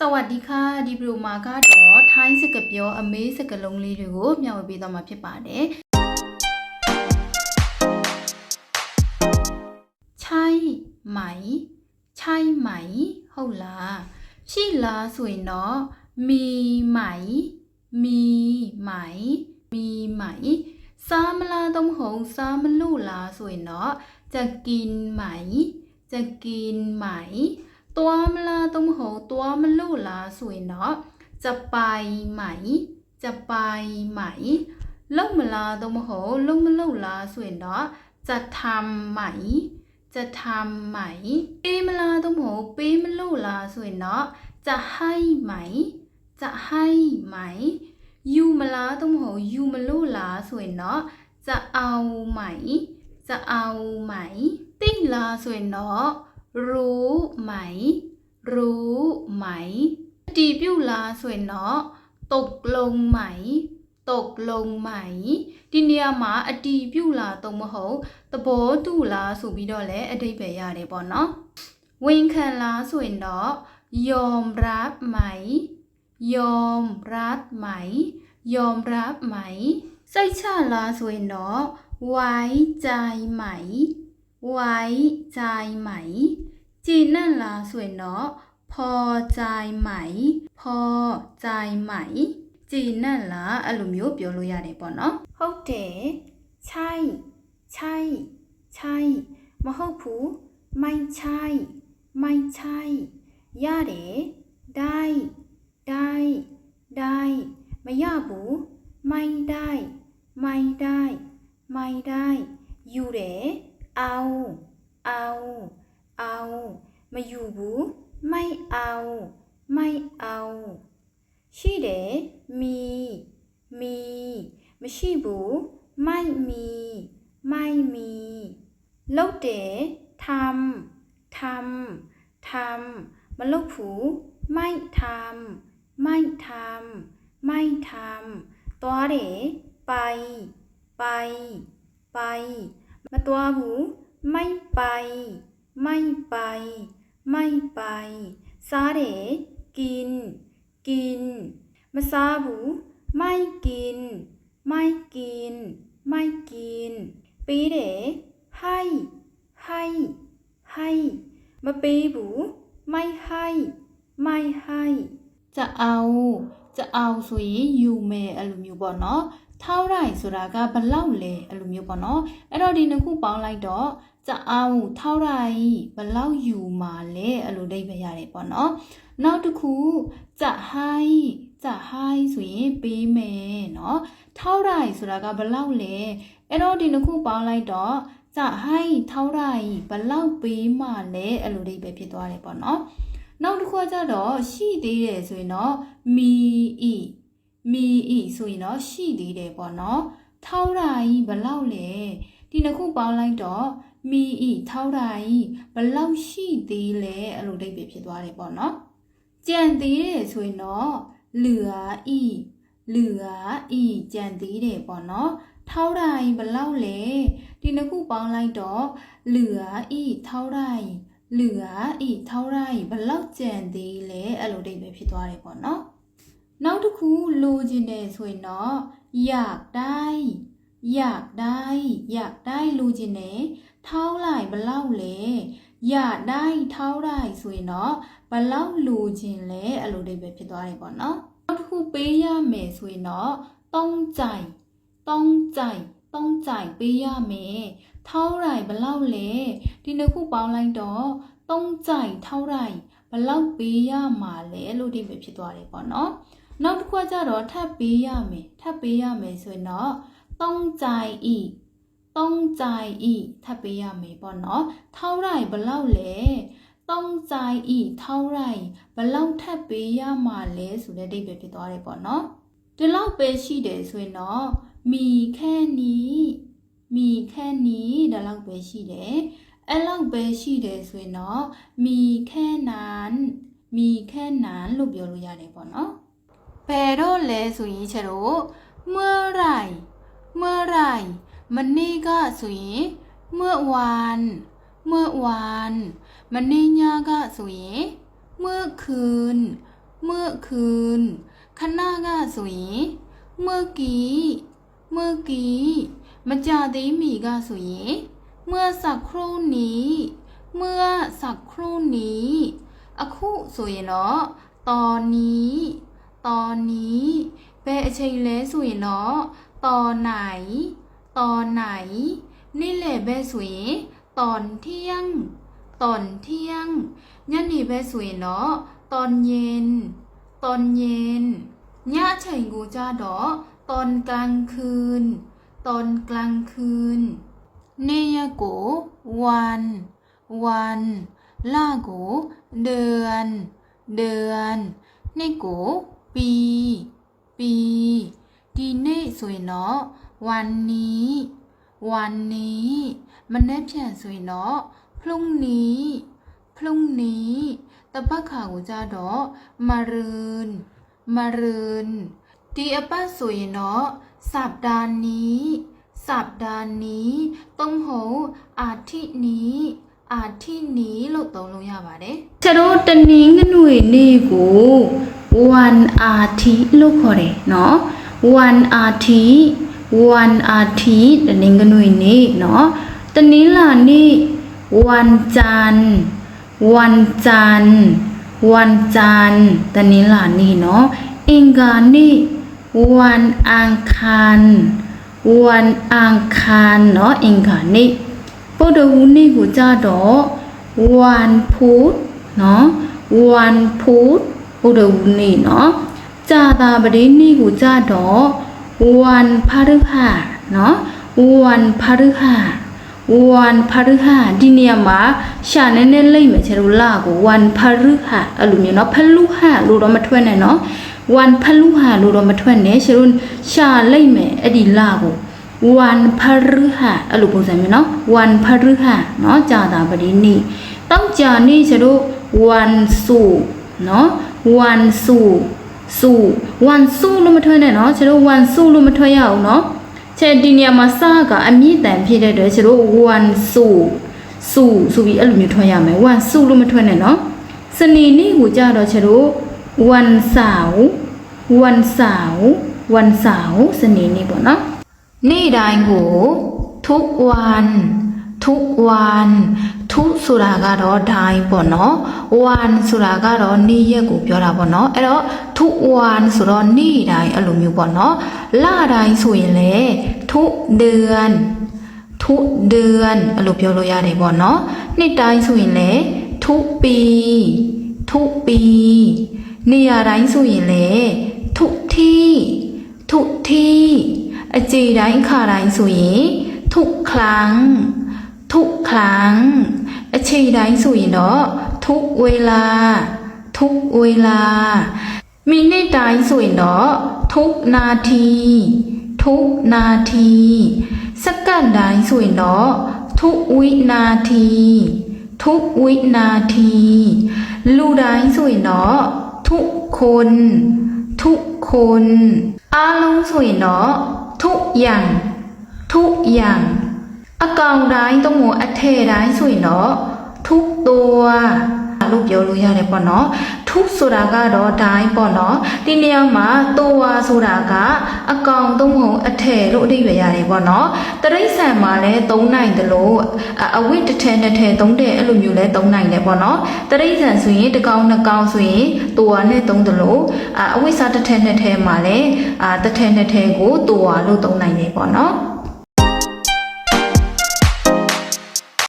စวัสดีค่ะဒီဗီဒီယိုမှာကတော့ထိုင်းစကားပြောအမေးစကားလုံးလေးတွေကိုမျှဝေပေးသွားမှာဖြစ်ပါတယ်ချိုင်းမိုင်ချိုင်းမိုင်ဟုတ်လားရှိလားဆိုရင်တော့မီမိုင်မီမိုင်မီမိုင်စားမလားတော့မဟုတ်စားမလို့လားဆိုရင်တော့จะกินไหมจะกินไหม ตัวมลาตมโหตัวมลู่ลาสวยเนาะจะไปไหม จะไปไหมลงมลาตมโหลงมลู่ลาสวยเนาะจะทำไหม จะทำไหมปีมลาตมโหปีมลู่ลาสวยเนาะจะให้ไหม จะให้ไหมยูมาลาตมโหยูมาลู่ลาสวยเนาะจะเอาไหม จะเอาไหม ติ้งลาสวยเนาะ รู้ไหม รู้ไหมအတီးပြုလားဆိုရင်တော့ตกลงไหม ตกลงไหมဒီနေရာမှာအတီးပြုလားတော့မဟုတ်သဘောတူလားဆိုပြီးတော့လည်းအတိတ်ပဲရတယ်ပေါ့နော်ဝန်ခံလားဆိုရင်တော့ยอมรับไหม ยอมรับไหม ยอมรับไหมစိတ်ချလားဆိုရင်တော့ไว้ใจไหม ไว้ใจไหม จည်နံ့လားဆိုရင်တော့พอใจไหม พอใจไหมจည်နံ့လားအဲ့လိုမျိုးပြောလို့ရတယ်ပေါ့နော်ဟုတ်တယ်ใช่ใช่ใช่မဟုတ်ဘူးไม่ใช่ไม่ใช่ရတယ်ได้ได้ได้မရဘူးไม่ได้ไม่ได้ไม่ได้อยู่တယ် เอา เอา เอา มาอยู่บูไม่เอา ไม่เอาชีเดมี มีมาชีบูไม่มี ไม่มีเลาเดทำ ทำ ทำมาลูกผูไม่ทำ ไม่ทำ ไม่ทำตัวเดไป ไป ไป မသွားဘူးไม่ไป ไม่ไป ไม่ไป စားတယ်กิน กิน မစားဘူးไม่กิน ไม่กิน ไม่กิน ပေးတယ်ให้ ให้ ให้ မပေးဘူးไม่ให้ ไม่ให้ จะเอาจะเอาဆိုရင်ယူမယ်အဲ့လိုမျိုးပေါ့နော် ထောင်းရိုင်ဆိုတာကဘလောက်လဲအဲ့လိုမျိုးပေါ့နော်အဲ့တော့ဒီနှစ်ခုပေါင်းလိုက်တော့ကြအောင်ထောက်ရိုင်ဘလောက်ယူမှာလဲအဲ့လိုအိဗယ်ရတယ်ပေါ့နော်နောက်တစ်ခုကြဟိုင်းကြဟိုင်းဆိုရင်ပေးမယ်နော်ထောက်ရိုင်ဆိုတာကဘလောက်လဲအဲ့တော့ဒီနှစ်ခုပေါင်းလိုက်တော့ကြဟိုင်းထောက်ရိုင်ဘလောက်ပေးမှာလဲအဲ့လိုအိဗယ်ဖြစ်သွားတယ်ပေါ့နော်နောက်တစ်ခုကကြတော့ရှိသေးတယ်ဆိုရင်တော့မီအီ မီဤဆိုရင်တော့ရှိသေးတယ်ပေါ့နော်ထောက်တာဤဘလောက်လဲဒီနှစ်ခုပေါင်းလိုက်တော့မီဤထောက်တာဤဘလောက်ရှိသေးလဲအဲ့လိုအဓိပ္ပာယ်ဖြစ်သွားတယ်ပေါ့နော်ကြံသေးတယ်ဆိုရင်တော့လူဟာဤလူဟာဤကြံသေးတယ်ပေါ့နော်ထောက်တာဤဘလောက်လဲဒီနှစ်ခုပေါင်းလိုက်တော့လူဟာဤထောက်တာဤလူဟာဤထောက်တာဤဘလောက်ကြံသေးလဲအဲ့လိုအဓိပ္ပာယ်ဖြစ်သွားတယ်ပေါ့နော် နောက်တစ်ခုလိုချင်တယ်ဆိုရင်တော့อยากได้อยากได้อยากได้လိုချင်တယ်ထောက်လိုက်ဘလောက်လဲอยากได้เท่าไหร่ဆိုရင်တော့ဘလောက်လိုချင်လဲအဲ့လိုအိဗယ်ဖြစ်သွားတယ်ပေါ့နော်နောက်တစ်ခုပေးရမယ်ဆိုရင်တော့တုံးကြိုင်တုံးကြိုင်တုံးကြိုင်ပေးရမယ်ထောက်လိုက်ဘလောက်လဲဒီနှစ်ခုပေါင်းလိုက်တော့တုံးကြိုင်ထောက်လိုက်ဘလောက်ပေးရမှာလဲလို့အိဗယ်ဖြစ်သွားတယ်ပေါ့နော် နောက်တစ်ခုကကြတော့ထပ်ပေးရမယ်ထပ်ပေးရမယ်ဆိုရင်တော့တုံးကြိုင်ဤတုံးကြိုင်ဤထပ်ပေးရမယ်ပေါ့နော်ထောက်လိုက်ဘလောက်လဲတုံးကြိုင်ဤထောက်လိုက်ဘလောက်ထပ်ပေးရမှာလဲဆိုတဲ့အိဗယ်ဖြစ်သွားတယ်ပေါ့နော်ဒီလောက်ပဲရှိတယ်ဆိုရင်တော့မီခဲနီမီခဲနီဒါလောက်ပဲရှိတယ်အဲ့လောက်ပဲရှိတယ်ဆိုရင်တော့မီခဲနန်မီခဲနန်လို့ပြောလို့ရတယ်ပေါ့နော် pero le s u i c h e r เมื่อไรเมื่อไรมันนี่ก็สุย เมื่อวาน เมื่อวาน มันนี่ยาก็สุย เมื่อคืน เมื่อคืนข้างหน้าก็สุย เมื่อกี้ เมื่อกี้มันจาดีมีก็สุย เมื่อสักครู่นี้ เมื่อสักครู่นี้อคุสุยเนาะตอนนี้ ตอนนี้เปเชเลสุยเนาะตอนไหน ตอนไหน นี่เละเบสุยตอนเที่ยง ตอนเที่ยงยันนี่เบสุยเนาะตอนเย็น ตอนเย็นย่าเฉยกูจ้าดอตอนกลางคืน ตอนกลางคืน เนยโกวัน วันล่าโกเดือน เดือน เนโก ปี ปี ဒီနေ့ဆိုရင်တော့วันนี้ วันนี้မနေ့ဖြန်ဆိုရင်တော့พรุ่งนี้พรุ่งนี้တပတ်ခါကိုကြတော့มะรืนมะรืนဒီအပတ်ဆိုရင်တော့สัปดาห์นี้ สัปดาห์นี้သုံးဟုံอาทิตย์นี้ อาทิตย์นี้လို့သုံးလို့ရပါတယ်ကျတော့တနင်္ဂနွေနေ့ကို วันอาทิตย์လို့ခေါ်တယ်เนาะวันอาทิตย์วันอาทิตย์တနင်္ဂနွေနေ့เนาะတနင်္လာနေ့วันจันทร์วันจันทร์วันจันทร์ตะนิลานี่เนาะအင်္ဂါနေ့วันอังคารวันอังคารเนาะအင်္ဂါနေ့ပုဒ္ဓဟူးနေ့ကိုကြတော့วันพุธเนาะวันพุธ ပုဒ္ဓဟူးနေ့เนาะကြာတာပတိနေ့ကိုကြတော့วันพฤหัสเนาะวันพฤหัส วันพฤหัสဒီနေရာမှာရှာနေနေလိမ့်မယ်ကျတော့လာကိုวันพฤหัสအဲ့လိုမျိုးเนาะพฤหัสလို့တော့မထွက်နဲ့เนาะวันพฤหัสလို့တော့မထွက်နဲ့ကျတော့ရှာလိမ့်မယ်အဲ့ဒီလာကိုวันพฤหัสအဲ့လိုပုံစံမျိုးเนาะวันพฤหัสเนาะကြာတာပတိနေ့တောက်ကြာနေ့ကျတော့วันศุกร์ เนาะวันศุกร์ศุกร์วันศุกร์လို့မထွက်နဲ့เนาะကျတော့วันศุกร์လို့မထွက်ရအောင်เนาะ ချက်ဒီနေရာမှာစကအမြင့်တန်ဖြစ်တဲ့အတွက်ကျတို့1စုစုဆိုပြီးအဲ့လိုမျိုးထွက်ရမယ်1စုလို့မထွက်နဲ့နော်စနေနေ့ကိုကြတော့ကျတို့1စာ1စာ1စာစနေနေ့ပေါ့နော်နေ့တိုင်းကိုทุกวันทุกวัน ทุဆိုတာကတော့တိုင်းပေါ့နော်วันဆိုတာကတော့နေ့ရက်ကိုပြောတာပေါ့နော်အဲ့တော့ทุกวันဆိုတော့နေ့တိုင်းအဲ့လိုမျိုးပေါ့နော်လတိုင်းဆိုရင်လေทุกเดือนทุกเดือนအဲ့လိုပြောလို့ရတယ်ပေါ့နော်နှစ်တိုင်းဆိုရင်လေทุกปีทุกปีနေရာတိုင်းဆိုရင်လေทุกที่ทุกที่အကြိတိုင်းအခါတိုင်းဆိုရင်ทุกครั้ง ทุกครั้ง အချိန်တိုင်းဆိုရင်တော့ทุกเวลา ทุกเวลา မိနစ်တိုင်းဆိုရင်တော့ทุกนาที ทุกนาทีစက္ကန့်တိုင်းဆိုရင်တော့ทุกวินาที ทุกวินาที လူတိုင်းဆိုရင်တော့ทุกคน ทุกคนအားလုံးဆိုရင်တော့ทุกอย่าง ทุกอย่าง အကောင်တိုင်းသုံးဖို့အထည်တိုင်းဆိုရင်တော့ทุกตัวလို့ပြောလို့ရတယ်ပေါ့နော်ทุกဆိုတာကတော့တိုင်းပေါ့နော်ဒီနေရာမှာตัวဆိုတာကအကောင်သုံးဖို့အထည်လို့အဓိပ္ပာယ်ရတယ်ပေါ့နော်တရိษံမှာလည်းသုံးနိုင်တယ်လို့အဝိတစ်ထည်နှစ်ထည်သုံးတဲ့အဲ့လိုမျိုးလည်းသုံးနိုင်တယ်ပေါ့နော်တရိษံဆိုရင်တစ်ကောင်နှစ်ကောင်ဆိုရင်ตัวနဲ့သုံးတယ်လို့အဝိစာတစ်ထည်နှစ်ထည်မှာလည်းအာတစ်ထည်နှစ်ထည်ကိုตัวလို့သုံးနိုင်တယ်ပေါ့နော်